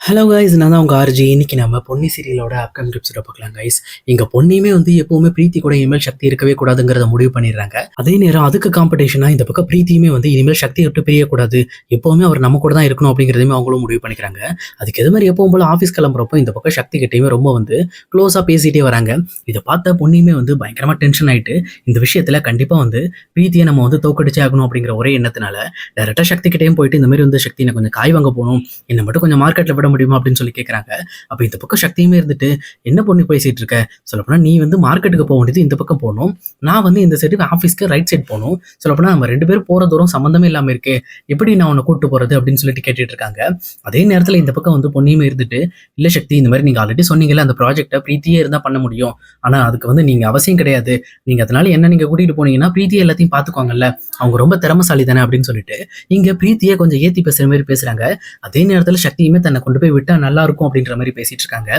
Hello guys நான் தான் உங்கள் ஆர்ஜி இன்னைக்கு நம்ம பொன்னி சீரியலோட அப்கமிங் எபிசோட பார்க்கலாம் கைஸ் இங்கே பொன்னியுமே வந்து எப்பவுமே பிரீத்தி கூட இனிமேல் சக்தி இருக்கவே கூடாதுங்கிறத முடிவு பண்ணிடுறாங்க. அதே நேரம் அதுக்கு காம்படிஷனாக இந்த பக்கம் பிரீத்தியுமே வந்து இனிமேல் சக்தி விட்டு பிரியக்கூடாது. எப்பவுமே அவர் நம்ம கூட தான் இருக்கணும் அப்படிங்கிறதையுமே அவங்களும் முடிவு பண்ணிக்கிறாங்க. அதுக்கு எது மாதிரி எப்பவும் போல ஆஃபீஸ் கிளம்புறப்போ இந்த பக்கம் சக்தி கிட்டையுமே ரொம்ப வந்து க்ளோஸாக பேசிட்டே வராங்க. இதை பார்த்த பொன்னியுமே வந்து பயங்கரமாக டென்ஷன் ஆயிட்டு இந்த விஷயத்தில் கண்டிப்பாக வந்து பிரீத்தியை நம்ம வந்து தோக்கடிச்சே ஆகணும் அப்படிங்கிற ஒரே எண்ணத்தினால டேரெக்டாக சக்தி கிட்டேயும் போயிட்டு இந்த மாதிரி வந்து சக்தி எனக்கு கொஞ்சம் காய் வாங்க போகணும். என்னை மட்டும் கொஞ்சம் மார்க்கெட்டில் விட முடியுமா அப்படின்னு சொல்லி கேட்குறாங்க அப்போ இந்த பக்கம் சக்தியுமே இருந்துட்டு என்ன பொண்ணு பேசிட்டு இருக்க? சொல்லப்போனால் நீ வந்து மார்க்கெட்டுக்கு போக வேண்டியது இந்த பக்கம் போகணும். நான் வந்து இந்த சைடு ஆஃபீஸ்க்கு ரைட் சைடு போகணும். சொல்லப்போனால் நம்ம ரெண்டு பேரும் போகிற தூரம் சம்மந்தமே இல்லாமல் இருக்கே. எப்படி நான் உன்னை கூப்பிட்டு போகிறது அப்படின்னு சொல்லிட்டு கேட்டுட்டு இருக்காங்க. அதே நேரத்தில் இந்த பக்கம் வந்து பொண்ணியுமே இருந்துட்டு இல்லை சக்தி இந்த மாதிரி நீங்கள் ஆல்ரெடி சொன்னீங்கல்ல அந்த ப்ராஜெக்டை பிரீத்தியே இருந்தால் பண்ண முடியும். ஆனால் அதுக்கு வந்து நீங்கள் அவசியம் கிடையாது. நீங்கள் அதனால என்ன நீங்கள் கூட்டிகிட்டு போனீங்கன்னா பிரீத்தியை எல்லாத்தையும் பார்த்துக்கோங்கல்ல அவங்க ரொம்ப திறமசாலி தானே அப்படின்னு சொல்லிட்டு இங்கே பிரீத்தியை கொஞ்சம் ஏற்றி பேசுகிற மாதிரி பேசுகிறாங்க அதே நேரத்தில் சக்தியுமே தன்னை கொண்டு போய் விட்டா நல்லா இருக்கும் அப்படின்ற மாதிரி பேசிட்டு இருக்காங்க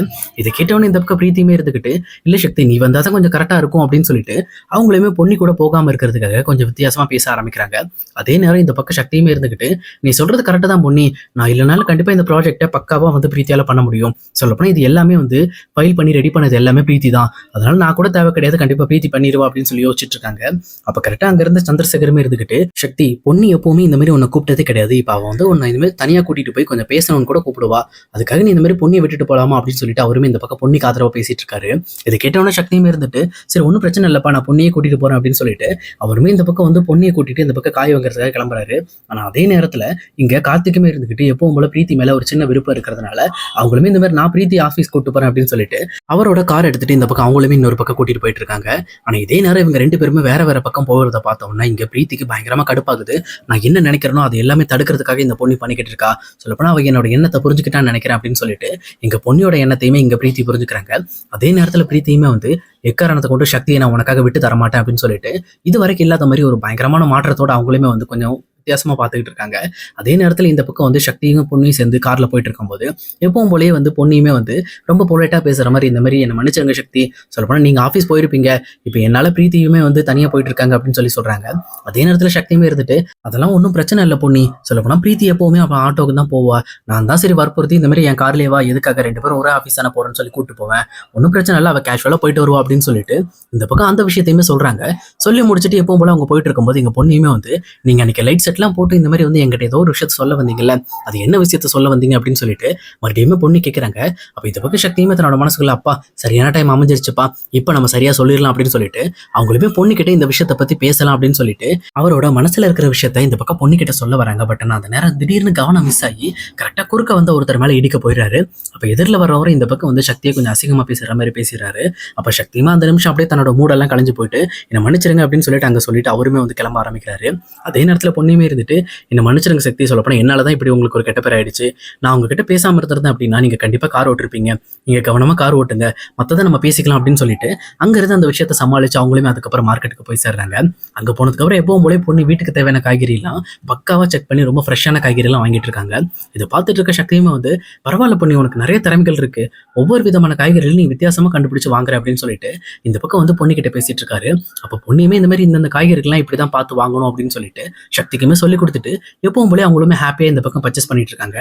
இதை கேட்டவொடனே இந்த பக்கம் பிரீத்தியுமே இருந்துக்கிட்டு இல்ல சக்தி நீ வந்தா தான் கொஞ்சம் கரெக்டா இருக்கும் அப்படின்னு சொல்லிட்டு அவங்களையுமே பொண்ணி கூட போகாம இருக்கிறதுக்காக கொஞ்சம் வித்தியாசமா பேச ஆரம்பிக்கிறாங்க. அதே நேரம் இந்த பக்கம் சக்தியுமே இருந்துக்கிட்டு நீ சொல்றது கரெக்டா தான் பொன்னி. நான் இல்லைனாலும் கண்டிப்பா இந்த ப்ராஜெக்ட்டை பக்காவா வந்து பிரீத்தியால பண்ண முடியும். சொல்லப்போனா இது எல்லாமே வந்து ஃபைல் பண்ணி ரெடி பண்ணது எல்லாமே பிரீத்தி தான். அதனால நான் கூட தேவை கிடையாது கண்டிப்பா பிரீத்தி பண்ணிடுவா அப்படின்னு சொல்லி யோசிச்சுட்டு இருக்காங்க அப்ப கரெக்டா அங்க இருந்த சந்திரசேகரமே இருந்துக்கிட்டு சக்தி பொன்னி எப்பவுமே இந்த மாதிரி உன்னை கூப்பிட்டதே கிடையாது. இப்ப அவன் வந்து உன்னை இனிமேல் தனியா கூட்டிட்டு போய் கொஞ்சம் பேசணும்னு கூட கூப்பிடுவா. அதுக்காக நீ இந்த மாதிரி பொண்ணியை விட்டுட்டு போலாமா அப்படின்னு சொல்லிட்டு அவருமே இந்த பக்கம் பொண்ணி காதரவ பேசிட்டு இருக்காரு. இதை கேட்டவொன்னே சக்தியுமே இருந்துட்டு சரி ஒன்றும் பிரச்சனை இல்லப்பா நான் பொண்ணியை கூட்டிட்டு போறேன் அப்படின்னு சொல்லிட்டு அவருமே இந்த பக்கம் வந்து பொண்ணியை கூட்டிட்டு இந்த பக்கம் காய் வாங்குறதுக்காக கிளம்புறாரு. ஆனா அதே நேரத்துல இங்க கார்த்திக்குமே இருந்துகிட்டு எப்பவும் போல பிரீத்தி மேல ஒரு சின்ன விருப்பம் இருக்கிறதுனால அவங்களுமே இந்த மாதிரி நான் பிரீத்தி ஆஃபீஸ் கூட்டு போறேன் அப்படின்னு சொல்லிட்டு அவரோட கார் எடுத்துட்டு இந்த பக்கம் அவங்களுமே இன்னொரு பக்கம் கூட்டிட்டு போயிட்டு இருக்காங்க. ஆனா இதே நேரம் இவங்க ரெண்டு பேருமே வேற வேற பக்கம் போகிறத பார்த்தோம்னா இங்க பிரீத்திக்கு பயங்கரமா கடுப்பாகுது. நான் என்ன நினைக்கிறேனோ அது எல்லாமே தடுக்கிறதுக்காக இந்த பொண்ணு பண்ணிக்கிட்டு இருக்கா? சொல்லப்போனா அவ என்னோட எண்ணத்தை நான் நினைக்கிறேன் அப்படின்னு சொல்லிட்டு எங்க பொண்ணியோட எண்ணத்தையுமே இங்க பிரீத்தி புரிஞ்சுக்கிறாங்க. அதே நேரத்துல பிரீத்தியுமே வந்து எக்காரணத்தை கொண்டு சக்தியை நான் உனக்காக விட்டு தர மாட்டேன் அப்படின்னு சொல்லிட்டு இது வரைக்கும் இல்லாத மாதிரி ஒரு பயங்கரமான மாற்றத்தோட அவங்களுமே வந்து கொஞ்சம் வித்தியாசமா பார்த்துக்கிட்டு இருக்காங்க. அதே நேரத்தில் இந்த பக்கம் வந்து சக்தியும் பொண்ணையும் சேர்ந்து கார்ல போயிட்டு இருக்கும்போது எப்பவும் போலயே வந்து பொண்ணையுமே வந்து ரொம்ப பொலைட்டாக பேசுற மாதிரி இந்த மாதிரி என்ன மன்னிச்சிருங்க சக்தி. சொல்லப்போனா நீங்க ஆஃபீஸ் போயிருப்பீங்க. இப்போ என்னால பிரீத்தியுமே வந்து தனியா போயிட்டு இருக்காங்க அப்படின்னு சொல்லி சொல்றாங்க. அதே நேரத்தில் சக்தியுமே இருந்துட்டு அதெல்லாம் ஒன்றும் பிரச்சனை இல்லை பொண்ணி சொல்லப்போனா பிரீத்தி எப்போவுமே அவன் ஆட்டோக்கு தான் போவா. நான் தான் சரி வற்புறுத்தி இந்த மாதிரி என் கார்லேயே வா. எதுக்காக ரெண்டு பேரும் ஒரே ஆஃபீஸ் தானே போறேன்னு சொல்லி கூட்டு போவேன். ஒன்றும் பிரச்சனை இல்லை. அவள் கேஷுவலாக போயிட்டு வருவா அப்படின்னு சொல்லிட்டு இந்த பக்கம் அந்த விஷயத்தையுமே சொல்றாங்க. சொல்லி முடிச்சுட்டு எப்பவும் போல அவங்க போயிட்டு இருக்கும்போது எங்க பொண்ணையுமே வந்து நீங்கள் அன்னைக்கு லைட் செட்லாம் போட்டு இந்த மாதிரி வந்து எங்கிட்ட ஏதோ ஒரு விஷயத்த சொல்ல வந்தீங்கல்ல அது என்ன விஷயத்த சொல்ல வந்தீங்க அப்படின்னு சொல்லிட்டு மறுபடியுமே பொண்ணு கேட்குறாங்க அப்போ இந்த பக்கம் சக்தியுமே தன்னோட மனசுக்குள்ள அப்பா சரியான டைம் அமைஞ்சிருச்சுப்பா இப்போ நம்ம சரியா சொல்லிடலாம் அப்படின்னு சொல்லிட்டு அவங்களுமே பொண்ணு கிட்ட இந்த விஷயத்தை பத்தி பேசலாம் அப்படின்னு சொல்லிட்டு அவரோட மனசுல இருக்கிற விஷயத்த இந்த பக்கம் பொண்ணு கிட்ட சொல்ல வராங்க. பட் நான் அந்த நேரம் திடீர்னு கவனம் மிஸ் ஆகி கரெக்டாக குறுக்க வந்து ஒருத்தர் மேலே இடிக்க போயிடுறாரு. அப்போ எதிரில் வரவரை இந்த பக்கம் வந்து சக்தியை கொஞ்சம் அசிங்கமா பேசுற மாதிரி பேசுகிறாரு அப்போ சக்தியுமா அந்த நிமிஷம் அப்படியே தன்னோட மூடெல்லாம் கலைஞ்சு போயிட்டு என்னை மன்னிச்சிருங்க அப்படின்னு சொல்லிட்டு அங்கே சொல்லிட்டு அவருமே வந்து கிளம்ப ஆரம்பிக்கிறாரு. அதே நேரத்தில் பொண்ணுமே இருந்துட்டு என்னை மன்னிச்சிருங்க சக்தி சொல்லப்போனால் என்னால தான் இப்படி உங்களுக்கு ஒரு கெட்ட பேர் ஆயிடுச்சு. நான் உங்ககிட்ட பேசாமல் இருந்திருந்தேன் அப்படின்னா நீங்க கண்டிப்பா கார் ஓட்டிருப்பீங்க. நீங்க கவனமா கார் ஓட்டுங்க. மற்றதை நம்ம பேசிக்கலாம் அப்படின்னு சொல்லிட்டு அங்க இருந்து அந்த விஷயத்த சமாளிச்சு அவங்களுமே அதுக்கப்புறம் மார்க்கெட்டுக்கு போய் சேர்றாங்க. அங்க போனதுக்கப்புறம் எப்பவும் போலே பொண்ணு வீட்டுக்கு தேவையான காய்கறியெல்லாம் பக்காவாக செக் பண்ணி ரொம்ப ஃப்ரெஷ்ஷான காய்கறியெல்லாம் வாங்கிட்டு இருக்காங்க. இதை பார்த்துட்டு இருக்க சக்தியுமே வந்து பரவாயில்ல பொண்ணு உனக்கு நிறைய திறமைகள் இருக்கு. ஒவ்வொரு விதமான காய்கறிகள் நீ வித்தியாசமா கண்டுபிடிச்சு வாங்குற அப்படின்னு சொல்லிட்டு இந்த பக்கம் வந்து பொண்ணுக்கிட்ட பேசிட்டு இருக்காரு. அப்போ பொண்ணுமே இந்த மாதிரி இந்த காய்கறிகள்லாம் இப்படி தான் பார்த்து வாங்கணும் அப்படின்னு சொல்லிட்டு சக்திக்குமே சொல்லி கொடுத்துட்டு எப்பவும் போல அவங்களுமே ஹாப்பியா இந்த பக்கம் பர்ச்சேஸ் பண்ணிட்டு இருக்காங்க.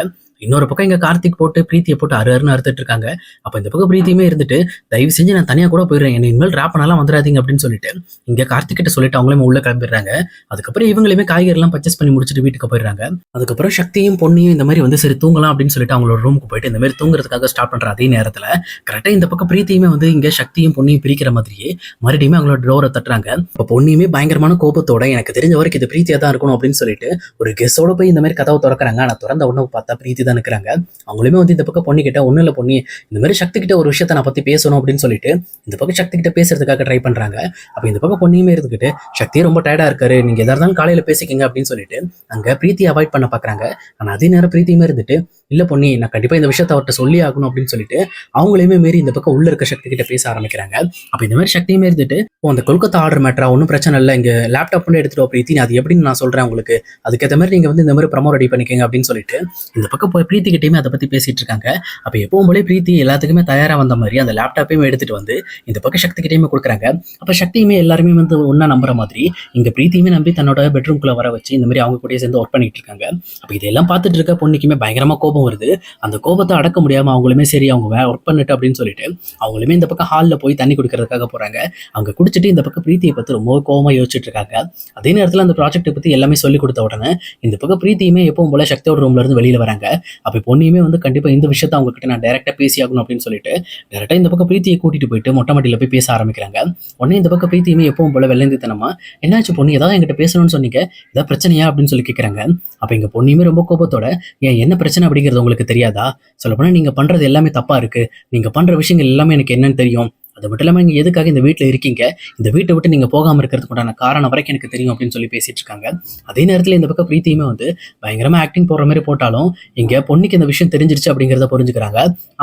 இன்னொரு பக்கம் இங்க கார்த்திக் போட்டு பிரீத்தியை போட்டு அரு அருன்னு அறுத்துட்டு இருக்காங்க. அப்ப இந்த பக்கம் பிரீத்தியுமே இருந்துட்டு தயவு செஞ்சு நான் தனியா கூட போயிடுறேன். என்ன இனிமேல் ரேப் பண்ணலாம் வந்துடாதீங்க அப்படின்னு சொல்லிட்டு இங்க கார்த்திக் கிட்ட சொல்லிட்டு அவங்களுமே உள்ள கிளம்பிடுறாங்க. அதுக்கப்புறம் இவங்களுமே காய்கறி எல்லாம் பர்ச்சேஸ் பண்ணி முடிச்சுட்டு வீட்டுக்கு போயிடுறாங்க. அதுக்கப்புறம் சக்தியும் பொண்ணையும் இந்த மாதிரி வந்து சரி தூங்கலாம் அப்படின்னு சொல்லிட்டு அவங்களோட ரூமுக்கு போயிட்டு இந்த மாதிரி தூங்குறதுக்காக ஸ்டார்ட் பண்ற அதே நேரத்துல கரெக்டா இந்த பக்கம் பிரீத்தியுமே வந்து இங்க சக்தியும் பொண்ணையும் பிரிக்கிற மாதிரியே மறுபடியுமே அவங்களோட டோரை தட்டுறாங்க. இப்போ பொண்ணையுமே பயங்கரமான கோபத்தோட எனக்கு தெரிஞ்ச வரைக்கும் இது பிரீத்தியா தான் இருக்கணும் அப்படின்னு சொல்லிட்டு ஒரு கெஸ்ஸோட போய் இந்த மாதிரி கதவை திறக்கிறாங்க. ஆனா திறந்த உடனே பார்த்தா பிரீத்தி தான் இருக்கிறாங்க அவங்களுமே வந்து இந்த பக்கம் பொண்ணு கிட்ட ஒன்றும் இல்லை பொண்ணி இந்த மாதிரி சக்தி கிட்ட ஒரு விஷயத்த நான் பத்தி பேசணும் அப்படின்னு சொல்லிட்டு இந்த பக்கம் சக்தி கிட்ட பேசுறதுக்காக ட்ரை பண்றாங்க. அப்போ இந்த பக்கம் பொண்ணையுமே இருந்துக்கிட்டு சக்தி ரொம்ப டயர்டா இருக்காரு நீங்க எதா இருந்தாலும் காலையில் பேசிக்கிங்க அப்படின்னு சொல்லிட்டு அங்க பிரீத்தி அவாய்ட் பண்ண பார்க்குறாங்க ஆனா அதே நேரம் பிரீத்தியுமே இருந்துட்டு இல்ல பொண்ணி நான் கண்டிப்பா இந்த விஷயத்த அவர்கிட்ட சொல்லி ஆகணும் அப்படின்னு சொல்லிட்டு அவங்களையுமே மீறி இந்த பக்கம் உள்ள இருக்க சக்தி கிட்ட பேச ஆரம்பிக்கிறாங்க. அப்ப இந்த மாதிரி சக்தியுமே இருந்துட்டு அந்த கொல்கத்தா ஆர்டர் மேட்டரா ஒன்றும் பிரச்சனை இல்லை இங்க லேப்டாப் பண்ணி எடுத்துட்டு பிரீத்தி அது எப்படின்னு நான் சொல்றேன் உங்களுக்கு. அதுக்கேற்ற மாதிரி நீங்க வந்து இந்த மாதிரி ப்ரமோ ரெடி பண்ணிக்கங்க அப்படின்னு சொல்லிட்டு இந்த பக்கம் போய் பிரீத்தி கிட்டேயுமே அதை பத்தி பேசிட்டு இருக்காங்க. அப்ப எப்பவும் போலே பிரீத்தி எல்லாத்துக்குமே தயாரா வந்த மாதிரி அந்த லேப்டாப்பையுமே எடுத்துட்டு வந்து இந்த பக்கம் சக்தி கிட்டேயுமே கொடுக்குறாங்க. அப்ப சக்தியுமே எல்லாருமே வந்து ஒண்ணா நம்புற மாதிரி இங்கே பிரீத்தியுமே நம்பி தன்னோட பெட்ரூம்குள்ளே வர வச்சு இந்த மாதிரி அவங்க கூடயே சேர்ந்து ஒர்க் பண்ணிட்டு இருக்காங்க. அப்போ இதெல்லாம் பார்த்துட்டு இருக்க பொண்ணுக்குமே பயங்கரமா கோபம் கோபம் வருது. அந்த கோபத்தை அடக்க முடியாம அவங்களுமே சரி அவங்க ஒர்க் பண்ணிட்டு அப்படின்னு சொல்லிட்டு அவங்களுமே இந்த பக்கம் ஹாலில் போய் தண்ணி குடிக்கிறதுக்காக போறாங்க. அவங்க குடிச்சிட்டு இந்த பக்கம் பிரீத்தியை பத்தி ரொம்ப கோவமா யோசிச்சுட்டு இருக்காங்க. அதே நேரத்தில் அந்த ப்ராஜெக்ட்டை பத்தி எல்லாமே சொல்லி கொடுத்த உடனே இந்த பக்கம் பிரீத்தியுமே எப்பவும் போல சக்தியோட ரூம்ல இருந்து வெளியில வராங்க. அப்போ பொண்ணியுமே வந்து கண்டிப்பா இந்த விஷயத்த அவங்க கிட்ட நான் டேரக்டா பேசியாகணும் அப்படின்னு சொல்லிட்டு டேரக்டா இந்த பக்கம் பிரீத்தியை கூட்டிட்டு போயிட்டு மொட்டை மாடியில போய் பேச ஆரம்பிக்கிறாங்க. உடனே இந்த பக்கம் பிரீத்தியுமே எப்பவும் போல வெள்ளந்தித்தனமா என்னாச்சு பொண்ணு ஏதாவது என்கிட்ட பேசணும்னு சொன்னீங்க? ஏதாவது பிரச்சனையா? அப்படின்னு சொல்லி கேட்குறாங்க அப்போ எங்க பொண்ணுமே ரொம்ப கோபத்தோட ஏன் என்ன பிரச்சனை? அப்படிங்கிறது உங்களுக்கு தெரியாதா? சொல்லப்போனால் நீங்க பண்றது எல்லாமே தப்பா இருக்கு. நீங்க பண்ற விஷயங்கள் எல்லாமே எனக்கு என்னன்னு தெரியும். அது மட்டும் இல்லாமல் நீங்கள் எதுக்காக இந்த வீட்டில் இருக்கீங்க? இந்த வீட்டை விட்டு நீங்கள் போகாமல் இருக்கிறதுக்கு உண்டான காரணம் வரைக்கும் எனக்கு தெரியும் அப்படின்னு சொல்லி பேசிட்டு இருக்காங்க. அதே நேரத்தில் இந்த பக்கம் பிரீத்தியுமே வந்து பயங்கரமாக ஆக்டிங் போடுற மாதிரி போட்டாலும் இங்கே பொண்ணுக்கு இந்த விஷயம் தெரிஞ்சிருச்சு அப்படிங்கிறத புரிஞ்சுக்கிறாங்க.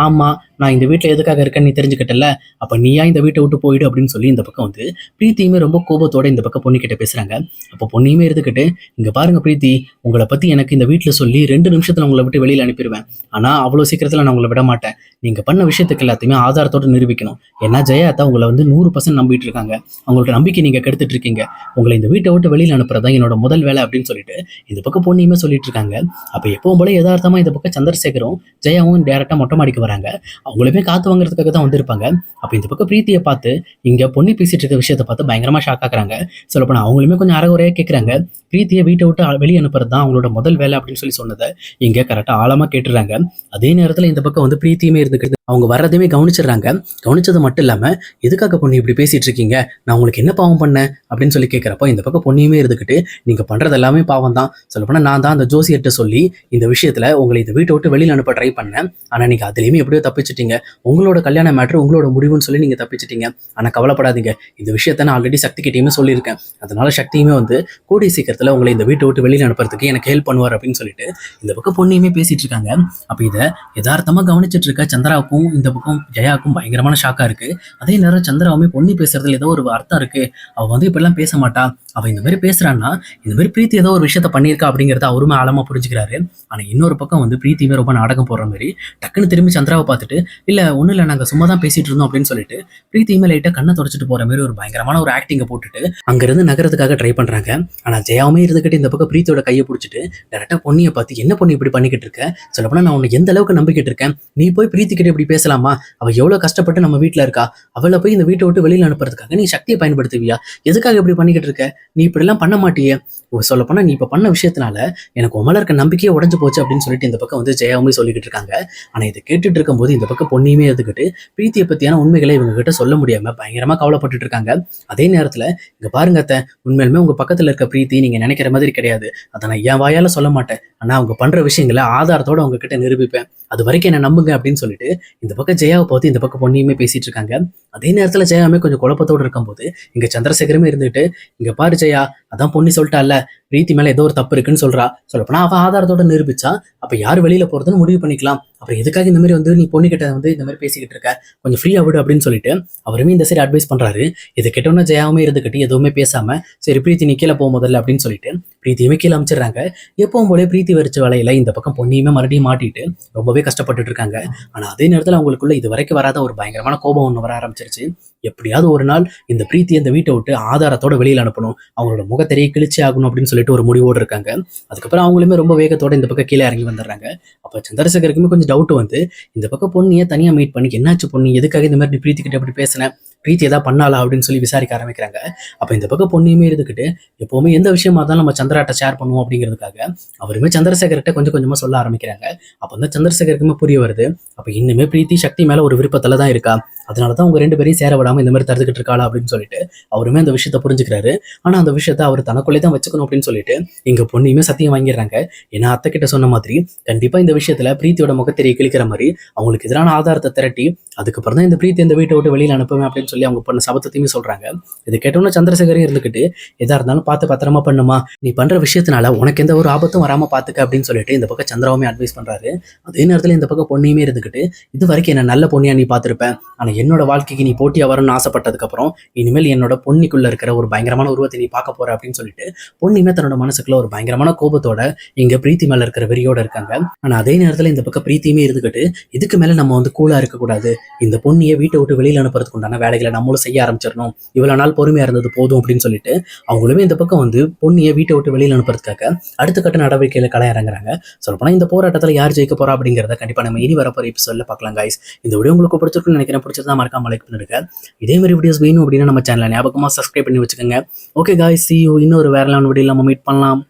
ஆமாம் நான் இந்த வீட்டில் எதுக்காக இருக்கேன்னு நீ தெரிஞ்சுக்கிட்டல அப்போ நீயா இந்த வீட்டை விட்டு போயிடு அப்படின்னு சொல்லி இந்த பக்கம் வந்து பிரீத்தியுமே ரொம்ப கோபத்தோட இந்த பக்கம் பொண்ணுக்கிட்ட பேசுகிறாங்க அப்போ பொண்ணையுமே இருந்துக்கிட்டு இங்கே பாருங்க பிரீத்தி உங்களை பற்றி எனக்கு இந்த வீட்டில் சொல்லி ரெண்டு நிமிஷத்தில் உங்களை விட்டு வெளியில் அனுப்பிடுவேன் ஆனால் அவ்வளோ சீக்கிரத்தில் நான் உங்களை விட மாட்டேன். நீங்கள் பண்ண விஷயத்துக்கு எல்லாத்தையுமே ஆதாரத்தோடு நிரூபிக்கணும். ஏன்னா ஜெயாத்தா உங்களை வந்து நூறு பர்சன்ட் நம்பிட்டு இருக்காங்க அவங்களோட நம்பிக்கை நீங்கள் கெடுத்துட்டு இருக்கீங்க உங்களை இந்த வீட்டை விட்டு வெளியில் அனுப்புறதா என்னோட முதல் வேலை அப்படின்னு சொல்லிட்டு இந்த பக்கம் பொண்ணையுமே சொல்லிட்டு இருக்காங்க அப்போ எப்பவும் போல யதார்த்தமாக இந்த பக்கம் சந்திரசேகரும் ஜெயாவும் டேரெக்டாக மொட்டை மாடிக்கு வராங்க. அவங்களுமே காத்து வாங்குறதுக்காக தான் வந்திருப்பாங்க. அப்போ இந்த பக்கம் பிரீத்தியை பார்த்து இங்கே பொண்ணு பேசிட்டு இருக்க விஷயத்த பார்த்து பயங்கரமாக ஷாக் ஆக்குறாங்க. சொல்லப்போனால் அவங்களுமே கொஞ்சம் அறகுறையாக கேட்குறாங்க பிரீத்தியை வீட்டை விட்டு வெளியே அனுப்புறது தான் அவங்களோட முதல் வேலை அப்படின்னு சொல்லி சொன்னதை இங்கே கரெக்டாக ஆழமாக கேட்டுறாங்க. அதே நேரத்தில் இந்த பக்கம் வந்து பிரீத்தியுமே Северной அவங்க வர்றதையுமே கவனிச்சிடுறாங்க. கவனிச்சது மட்டும் இல்லாமல் எதுக்காக பொண்ணு இப்படி பேசிட்டு இருக்கீங்க நான் உங்களுக்கு என்ன பாவம் பண்ணேன்? அப்படின்னு சொல்லி கேட்குறப்போ இந்த பக்கம் பொண்ணையுமே இருந்துக்கிட்டு நீங்கள் பண்ணுறது எல்லாமே பாவம் தான் சொல்லப்போனால் நான் தான் அந்த ஜோசியர்கிட்ட சொல்லி இந்த விஷயத்தில் உங்களை இந்த வீட்டை விட்டு வெளியில் அனுப்ப ட்ரை பண்ணேன். ஆனால் நீங்கள் அதுலேயுமே எப்படியோ தப்பிச்சிட்டீங்க. உங்களோட கல்யாண மேட்ரு உங்களோட முடிவுன்னு சொல்லி நீங்கள் தப்பிச்சிட்டீங்க. ஆனால் கவலைப்படாதீங்க. இந்த விஷயத்த நான் ஆல்ரெடி சக்தி கிட்டேயுமே சொல்லியிருக்கேன். அதனால சக்தியுமே வந்து கூடிய சீக்கிரத்தில் உங்களை இந்த வீட்டை விட்டு வெளியில் அனுப்புறதுக்கு எனக்கு ஹெல்ப் பண்ணுவார் அப்படின்னு சொல்லிட்டு இந்த பக்கம் பொண்ணையுமே பேசிகிட்டு இருக்காங்க அப்போ இதை யதார்த்தமாக கவனிச்சிட்டு இருக்க சந்திராவுக்கும் இந்த பக்கம் ஜெயாவுக்கும் பயங்கரமான ஷாக்காக இருக்குது அதே நேரம் சந்திராவுமே பொண்ணு பேசுகிறதுல ஏதோ ஒரு அர்த்தம் இருக்குது அவள் வந்து இப்படிலாம் பேச மாட்டா. அவள் இந்த மாதிரி பேசுறான்னா இந்த மாதிரி பிரீத்தி ஏதோ ஒரு விஷயத்த பண்ணியிருக்கா அப்படிங்கிறத அவருமே ஆழமாக புரிஞ்சுக்கிறாரு. ஆனால் இன்னொரு பக்கம் வந்து பிரீத்தியுமே ரொம்ப நாடகம் போடுற மாதிரி டக்குன்னு திரும்பி சந்திராவை பார்த்துட்டு இல்லை ஒன்றும் இல்லை நாங்கள் சும்மா தான் பேசிட்டு இருந்தோம் அப்படின்னு சொல்லிட்டு பிரீத்தியுமே லைட்டாக கண்ணை தொடச்சிட்டு போற மாதிரி ஒரு பயங்கரமான ஒரு ஆக்டிங்கை போட்டுட்டு அங்கேருந்து நகரத்துக்காக ட்ரை பண்ணுறாங்க ஆனால் ஜெயாவுமே இருந்துக்கிட்டு இந்த பக்கம் பிரீத்தியோட கையை பிடிச்சிட்டு டேரெக்டாக பொண்ணியை பார்த்து என்ன பொண்ணு இப்படி பண்ணிக்கிட்டு இருக்க? சொல்லப்போனா நான் உன்னை எந்த அளவுக்கு நம்பிக்கிட்டு இருக்கேன்? நீ போய் பிரீத்திக்கிட்ட இப்படி பேசலாமா? அவள் எவ்வளோ கஷ்டப்பட்டு நம்ம வீட்டில் இருக்கா? அவளை போய் இந்த வீட்டை விட்டு வெளியில் அனுப்புறதுக்காக நீ சக்தியை பயன்படுத்துவியா? எதுக்காக இப்படி பண்ணிக்கிட்டு இருக்க? நீ இப்படிலாம் பண்ண மாட்டியே. சொல்ல சொல்லப்போனால் நீ இப்போ பண்ண விஷயத்தினால எனக்கு உமல இருக்க நம்பிக்கையே உடஞ்சு போச்சு அப்படின்னு சொல்லிட்டு இந்த பக்கம் வந்து ஜெயாவுமே சொல்லிக்கிட்டு இருக்காங்க. ஆனால் இதை கேட்டுட்டு இருக்கும்போது இந்த பக்கம் பொண்ணையுமே இருந்துக்கிட்டு பிரீத்தியை பற்றியான உண்மைகளை இவங்க கிட்ட சொல்ல முடியாமல் பயங்கரமாக கவலைப்பட்டுட்டு இருக்காங்க. அதே நேரத்தில் இங்கே பாருங்க அத்தை உண்மையிலுமே உங்கள் பக்கத்தில் இருக்க பிரீத்தி நீங்கள் நினைக்கிற மாதிரி கிடையாது. அதை நான் என் வாயால் சொல்ல மாட்டேன். ஆனா அவங்க பண்ற விஷயங்களை ஆதாரத்தோட அவங்க கிட்ட நிரூபிப்பேன். அது வரைக்கும் என்ன நம்புங்க அப்படின்னு சொல்லிட்டு இந்த பக்கம் ஜெயாவை பார்த்து இந்த பக்கம் பொண்ணையுமே பேசிட்டு இருக்காங்க. அதே நேரத்துல ஜெயாவுமே கொஞ்சம் குழப்பத்தோட இருக்கும்போது இங்க சந்திரசேகரமே இருந்துட்டு இங்க பாரு ஜெயா அதான் பொண்ணு சொல்லிட்டால பிரீத்தி மேலே ஏதோ ஒரு தப்பு இருக்குன்னு சொல்றா. சொல்லப்போனா அவன் ஆதாரத்தோட நிரூபிச்சா. அப்ப யார் வெளியில போறதுன்னு முடிவு பண்ணிக்கலாம். அப்புறம் எதுக்காக இந்த மாதிரி வந்து நீ பொண்ணு கிட்ட வந்து இந்த மாதிரி பேசிக்கிட்டு இருக்க? கொஞ்சம் ஃப்ரீயா விடு அப்படின்னு சொல்லிட்டு அவருமே இந்த சைடு அட்வைஸ் பண்றாரு. இது கெட்டவனா ஜெயாவுமே இருந்துக்கிட்டு எதுவுமே பேசாம சரி பிரீத்தி நீ கீழே போக முதல்ல அப்படின்னு சொல்லிட்டு பிரீத்தியுமே கீழே அமைச்சிடுறாங்க. எப்பவும் போல பிரீத்தி வரிச்ச வேலையில இந்த பக்கம் பொண்ணையுமே மறுபடியும் மாட்டிட்டு ரொம்பவே கஷ்டப்பட்டுட்டு இருக்காங்க. ஆனா அதே நேரத்துல அவங்களுக்குள்ள இது வரைக்கும் வராத ஒரு பயங்கரமான கோபம் ஒன்று வர ஆரம்பிச்சிருச்சு. எப்படியாவது ஒரு நாள் இந்த பிரீத்தி இந்த வீட்டை விட்டு ஆதாரத்தோட வெளியில் அனுப்பணும். அவங்களோட முகத்தெரிய கிழிச்சி ஆகணும் அப்படின்னு சொல்லிட்டு ஒரு முடிவோடு இருக்காங்க. அதுக்கப்புறம் அவங்களுமே ரொம்ப வேகத்தோட இந்த பக்கம் கீழே இறங்கி வந்துடுறாங்க. அப்போ சந்திரசேகருக்குமே கொஞ்சம் டவுட் வந்து இந்த பக்கம் பொண்ணு ஏன் தனியாக மீட் பண்ணி என்னாச்சு பொண்ணு? எதுக்காக இந்த மாதிரி பிரீத்தி கிட்ட இப்படி பேசினேன் பிரீத்தி எதாவது பண்ணாலா அப்படின்னு சொல்லி விசாரிக்க ஆரம்பிக்கிறாங்க. அப்போ இந்த பக்கம் பொண்ணையுமே இருந்துக்கிட்டு எப்போவுமே எந்த விஷயமா இருந்தாலும் நம்ம சந்திராட்ட ஷேர் பண்ணுவோம் அப்படிங்கிறதுக்காக அவருமே சந்திரசேகர்கிட்ட கொஞ்சம் கொஞ்சமாக சொல்ல ஆரம்பிக்கிறாங்க. அப்போ தான் சந்திரசேகருக்குமே புரிய வருது. அப்போ இன்னுமே பிரீத்தி சக்தி மேலே ஒரு விருப்பத்தில் தான் இருக்கா. அதனால தான் அவங்க ரெண்டு பேரையும் சேர விடாமல் இந்த மாதிரி தடுத்துக்கிட்டு இருக்காளா அப்படின்னு சொல்லிட்டு அவருமே அந்த விஷயத்த புரிஞ்சுக்கிறாரு. ஆனால் அந்த விஷயத்த அவர் தனக்குள்ளே தான் வச்சுக்கணும் அப்படின்னு சொல்லிட்டு இங்கே பொண்ணையுமே சத்தியம் வாங்கிடுறாங்க. ஏன்னா அத்தை கிட்ட சொன்ன மாதிரி கண்டிப்பாக இந்த விஷயத்தில் பிரீத்தியோட முகத்திரையை கிழிக்கிற மாதிரி அவங்களுக்கு எதிரான ஆதாரத்தை திரட்டி அதுக்கப்புறம் தான் இந்த பிரீத்தி இந்த வீட்டை விட்டு வெளியில் அனுப்புவேன் அப்படின்னு சொல்லி அவங்க பண்ண சபத்தத்தையுமே சொல்றாங்க. இது கேட்டோம்னா சந்திரசேகரே இருந்துக்கிட்டு எதா இருந்தாலும் பார்த்து பத்திரமா பண்ணுமா நீ பண்ற விஷயத்தினால உனக்கு எந்த ஒரு ஆபத்தும் வராம பாத்துக்க அப்படின்னு சொல்லிட்டு இந்த பக்கம் சந்திராவுமே அட்வைஸ் பண்றாரு. அதே நேரத்தில் இந்த பக்கம் பொண்ணையுமே இருந்துக்கிட்டு இது வரைக்கும் என்ன நல்ல பொண்ணியா நீ பார்த்திருப்ப. ஆனா என்னோட வாழ்க்கைக்கு நீ போட்டியா வரணும்னு ஆசைப்பட்டதுக்கப்புறம் இனிமேல் என்னோட பொன்னிக்குள்ள இருக்கிற ஒரு பயங்கரமான உருவத்தை நீ பார்க்க போற அப்படின்னு சொல்லிட்டு பொண்ணுமே தன்னோட மனசுக்குள்ள ஒரு பயங்கரமான கோபத்தோட இங்க பிரீத்தி மேல இருக்கிற வெறியோட இருக்காங்க. ஆனா அதே நேரத்துல இந்த பக்கம் பிரீத்தியுமே இருந்துகிட்டு இதுக்கு மேல நம்ம வந்து கூலா இருக்கக்கூடாது. இந்த பொண்ணியை வீட்டை விட்டு வெளியில் அனுப்புறதுக்கு உண்டான வேலைகளை நம்மளும் செய்ய ஆரம்பிச்சிடணும். இவ்வளவு நாள் பொறுமையா இருந்தது போதும் அப்படின்னு சொல்லிட்டு அவங்களுமே இந்த பக்கம் வந்து பொண்ணியை வீட்டை விட்டு வெளியில அனுப்புறதுக்காக அடுத்த கட்ட நடவடிக்கையில களை இறங்குறாங்க. சொல்லப்போனால் இந்த போராட்டத்தில் யார் ஜெயிக்க போறா அப்படிங்கறத கண்டிப்பா நம்ம இனி வரப்போகிற எபிசோடில் பார்க்கலாம் காய்ஸ் இந்த வீடியோ உங்களுக்கு பிடிச்சிருக்குன்னு நினைக்கிறேன். பிடிச்சிருந்தா மறக்காம லைக் பண்ணிருக்க இதே மாதிரி வீடியோஸ் வேணும் அப்படின்னா நம்ம சேனலை ஞாபகமா சப்ஸ்கிரைப் பண்ணி வச்சுக்கோங்க. ஓகே காய்ஸ் சி இன்னொரு வேற லெவல் வீடியோ நம்ம மீட் பண்ணலாம்.